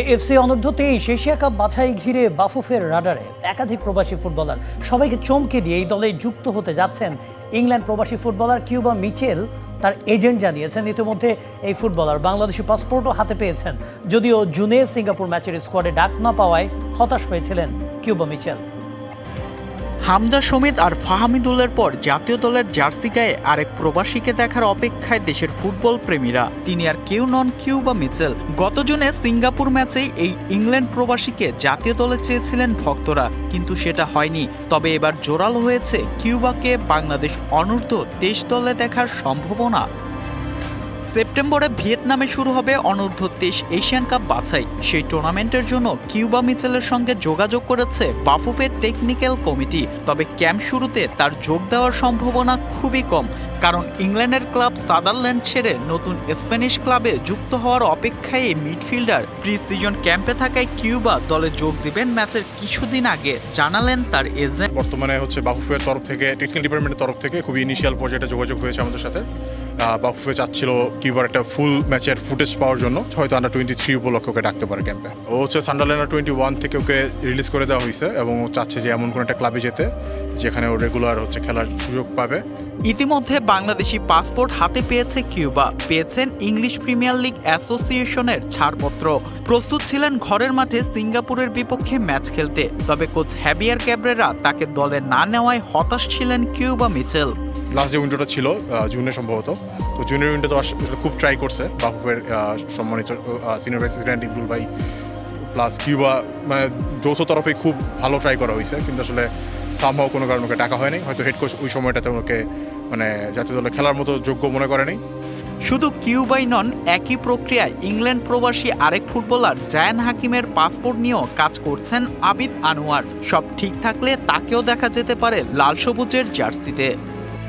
AFC অনূর্ধ্ব তেইশ Asia cup বাছাই ঘিরে বাফুফের রাডারে একাধিক প্রবাসী ফুটবলার। সবাইকে চমকে দিয়ে এই দলে যুক্ত হতে যাচ্ছেন ইংল্যান্ড প্রবাসী ফুটবলার কিউবা মিচেল। তার এজেন্ট জানিয়েছেন, ইতিমধ্যে এই ফুটবলার বাংলাদেশি পাসপোর্টও হাতে পেয়েছেন। যদিও জুনে সিঙ্গাপুর ম্যাচের স্কোয়াডে ডাক না পাওয়ায় হতাশ হয়েছিলেন কিউবা মিচেল। হামজা সমিত আর ফাহামিদুলের পর জাতীয় দলের জার্সি গায়ে আরেক প্রবাসীকে দেখার অপেক্ষায় দেশের ফুটবল প্রেমীরা। তিনি আর কেউ নন কিউবা মিচেল। গত জুনে সিঙ্গাপুর ম্যাচেই এই ইংল্যান্ড প্রবাসীকে জাতীয় দলে চেয়েছিলেন ভক্তরা, কিন্তু সেটা হয়নি। তবে এবার জোরালো হয়েছে কিউবাকে বাংলাদেশ অনূর্ধ্ব দেশ দলে দেখার সম্ভাবনা। সেপ্টেম্বরে ভিয়েতনামে শুরু হবে অনূর্ধ্ব তেইশ এশিয়ান কাপ বাছাই। সেই টুর্নামেন্টের জন্য কিউবা মিচেলের সঙ্গে যোগাযোগ করেছে বাফুফের টেকনিক্যাল কমিটি। তবে ক্যাম্প শুরুতে তার যোগ দেওয়ার সম্ভাবনা খুবই কম, কারণ ইংল্যান্ডের ক্লাব সাদারল্যান্ড ছেড়ে নতুন স্প্যানিশ ক্লাবে যুক্ত হওয়ার অপেক্ষায় এই মিডফিল্ডার প্রি সিজন ক্যাম্পে থাকায় কিউবা দলে যোগ দিবেন ম্যাচের কিছুদিন আগে, জানালেন তার এজেন্ট। বর্তমানে হচ্ছে বাফুফের তরফ থেকে, টেকনিক্যাল ডিপার্টমেন্টের তরফ থেকে খুবই ইনিশিয়াল পর্যায়ে যোগাযোগ হয়েছে আমাদের সাথে। বাফুফে চাচ্ছিল কিউবার একটা ফুল ম্যাচের ফুটেজ পাওয়ার জন্য। হয়তো আন্ডার টোয়েন্টি থ্রি উপলক্ষে ওকে ডাকতে পারে ক্যাম্পে ও হচ্ছে সান্ডারল্যান্ডার টোয়েন্টি ওয়ান থেকে ওকে রিলিজ করে দেওয়া হয়েছে এবং ও চাচ্ছে যে এমন কোনো একটা ক্লাবে যেতে, যেখানে ও রেগুলার হচ্ছে খেলার সুযোগ পাবে। ইতিমধ্যে বাংলাদেশি পাসপোর্ট হাতে পেয়েছে কিউবা। পেয়েছেন ইংলিশ প্রিমিয়ার লিগ অ্যাসোসিয়েশনের ছাড়পত্র। প্রস্তুত ছিলেন ঘরের মাঠে সিঙ্গাপুরের বিপক্ষে ম্যাচ খেলতে। তবে কোচ হ্যাবিয়ার ক্যাবরেরা তাকে দলে না নেওয়ায় হতাশ ছিলেন কিউবা মিচেল। লাস্ট যে উইন্ডোটা ছিল জুনে সম্ভবত। তো জুনের উইন্ডো তো আস- খুব ট্রাই করছে বাফুফের সম্মানিত সিনিয়র ভাইস প্রেসিডেন্ট ইবুল ভাই প্লাস কিউবা মানে যৌথ তরফে খুব ভালো ট্রাই করা হয়েছে, কিন্তু আসলে সামহাও কোনো কারণে ওকে টাকা হয়নি। হয়তো হেড কোচ ওই সময়টাতে ওকে মানে জাতীয় দলে খেলার মতো যোগ্য মনে করেনি। শুধু কিউবাই নন, একই প্রক্রিয়ায় ইংল্যান্ড প্রবাসী আরেক ফুটবলার জায়ান হাকিমের পাসপোর্ট নিয়েও কাজ করছেন আবিদ আনোয়ার। সব ঠিক থাকলে তাকেও দেখা যেতে পারে লাল সবুজের জার্সিতে।